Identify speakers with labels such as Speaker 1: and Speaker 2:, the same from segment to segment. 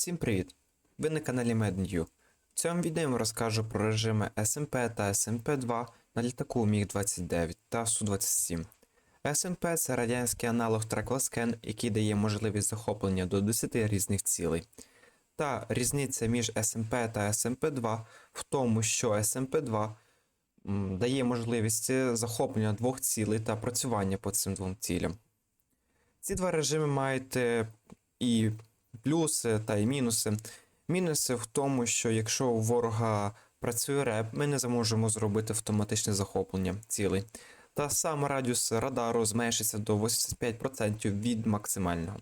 Speaker 1: Всім привіт! Ви на каналі MedNew. В цьому відео я розкажу про режими SMP та SMP2 на літаку MiG-29 та Су-27. SMP це радянський аналог Tracklscan, який дає можливість захоплення до 10 різних цілей. Та різниця між SMP та SMP2 в тому, що SMP2 дає можливість захоплення двох цілей та працювання по цим двом цілям. Ці два режими мають е, і плюси та і мінуси. Мінуси в тому, що якщо у ворога працює реп, ми не зможемо зробити автоматичне захоплення цілей. Та сам радіус радару зменшиться до 85% від максимального.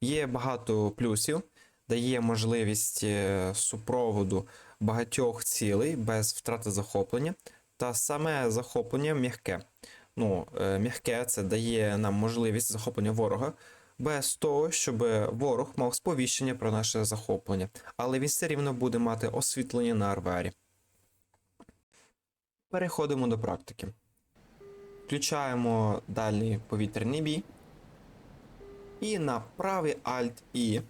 Speaker 1: Є багато плюсів, дає можливість е, супроводу багатьох цілей без втрати захоплення, та саме захоплення м'яке. Ну, е, м'яке це дає нам можливість захоплення ворога без того, щоб ворог мав сповіщення про наше захоплення, але він все рівно буде мати освітлення на арвері. Переходимо до практики. Включаємо дальній повітряний бій. І на правий Alt І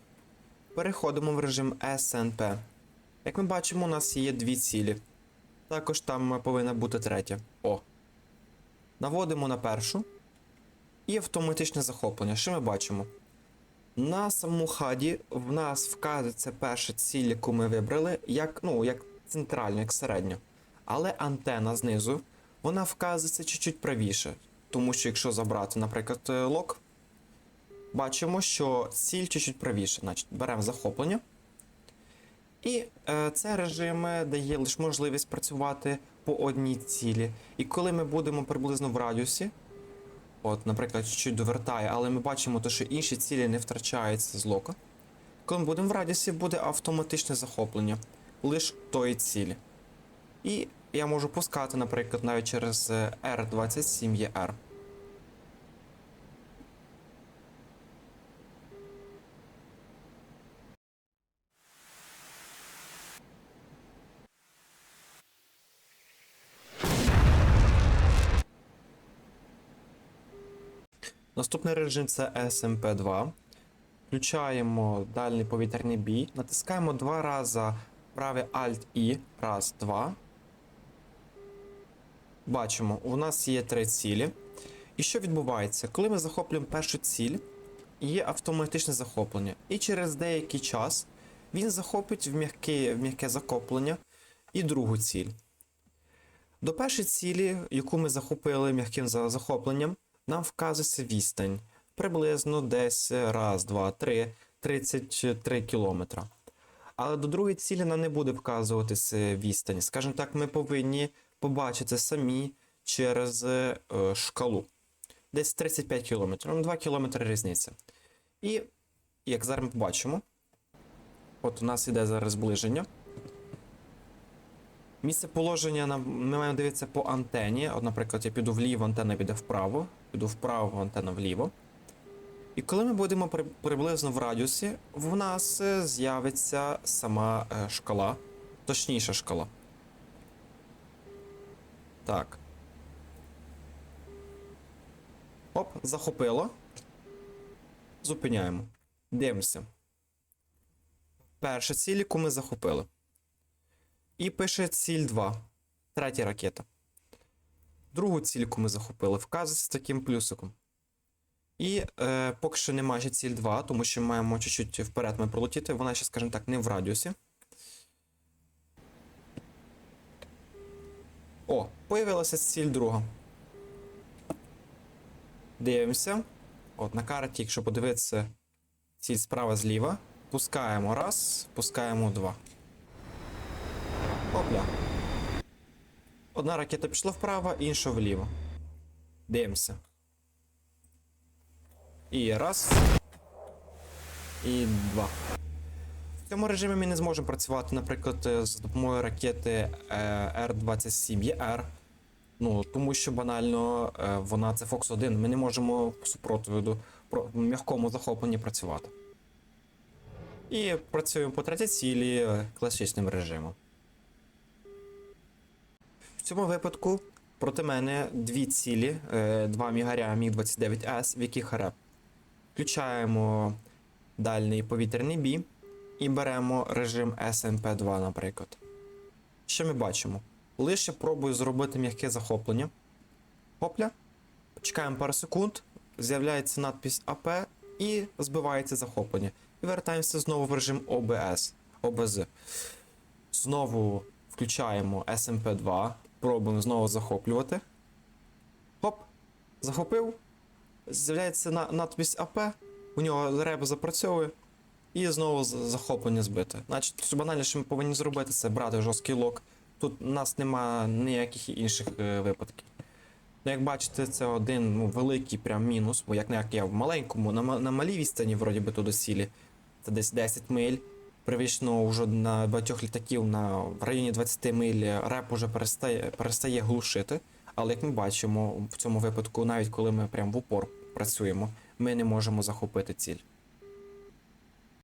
Speaker 1: переходимо в режим SNP. Як ми бачимо, у нас є дві цілі. Також там повинна бути третя. О. Наводимо на першу. І автоматичне захоплення. Що ми бачимо? На самому хаді в нас вказується перша ціль, яку ми вибрали, як, ну, як центральну, як середню. Але антена знизу, вона вказується чуть-чуть правіше. Тому що якщо забрати, наприклад, е, лок, бачимо, що ціль чуть-чуть правіше. Значить, беремо захоплення. І е, цей режим е, дає лише можливість працювати по одній цілі. І коли ми будемо приблизно в радіусі, От, наприклад, чуть довертає, але ми бачимо, те, що інші цілі не втрачаються з лока. Коли ми будемо в радіусі, буде автоматичне захоплення лише тої цілі. І я можу пускати, наприклад, навіть через е, R27ER. Наступний режим це SMP2. Включаємо дальній повітряний бій. Натискаємо два рази правий Alt І. Раз, два. Бачимо, у нас є три цілі. І що відбувається? Коли ми захоплюємо першу ціль, є автоматичне захоплення. І через деякий час він захопить в м'яке, в м'яке захоплення і другу ціль. До першої цілі, яку ми захопили м'яким захопленням, нам вказується відстань приблизно десь раз, два, три, 33 кілометра. Але до другої цілі нам не буде вказуватися відстань. Скажімо так, ми повинні побачити самі через е, шкалу. Десь 35 кілометрів, ну 2 кілометри різниця. І як зараз ми побачимо, от у нас іде зараз зближення. Місце положення нам ми маємо дивитися по антені. От, наприклад, я піду вліво, антенна піде вправо, піду вправо, антенна вліво. І коли ми будемо при- приблизно в радіусі, в нас е, з'явиться сама е, шкала, точніша шкала. Так. Оп, захопило. Зупиняємо. Дивимося. Перша ціль, яку ми захопили. І пише ціль 2. Третя ракета. Другу ціль, яку ми захопили, вказується таким плюсиком. І е, поки що немає ще ціль 2, тому що маємо чуть-чуть вперед ми пролетіти. Вона ще, скажімо так, не в радіусі. О, появилася ціль друга. Дивимося. От на карті, якщо подивитися, ціль справа зліва. Пускаємо раз, пускаємо два. Опля. Одна ракета пішла вправо, інша вліво. Дивимося. І раз. І два. В цьому режимі ми не зможемо працювати, наприклад, е, з допомогою ракети R27ER. Ну, тому що банально е, вона це Fox 1. Ми не можемо по супротиву про м'якому захопленні працювати. І працюємо по третій цілі е, класичним режимом. Цьому випадку проти мене дві цілі, е, два мігаря Міг-29С, в яких реп. Включаємо дальній повітряний бій. і беремо режим SMP2, наприклад. Що ми бачимо? Лише пробую зробити м'яке захоплення. Хопля. Чекаємо пару секунд, з'являється надпись АП і збивається захоплення. І вертаємося знову в режим OBS. OBZ. Знову включаємо SMP2, пробуємо знову захоплювати. Хоп, захопив. З'являється на, надпись АП, у нього реба запрацьовує, і знову захоплення збите. Значить, що банально, що ми повинні зробити, це брати жорсткий лок. Тут у нас нема ніяких інших е, випадків. Ну, як бачите, це один ну, великий прям мінус, бо як не як я в маленькому, на, на малій відстані, вроді би туди сілі, це десь 10 миль. Привічно вже на багатьох літаків на в районі 20 миль реп уже перестає, перестає глушити. Але як ми бачимо, в цьому випадку, навіть коли ми прямо в упор працюємо, ми не можемо захопити ціль.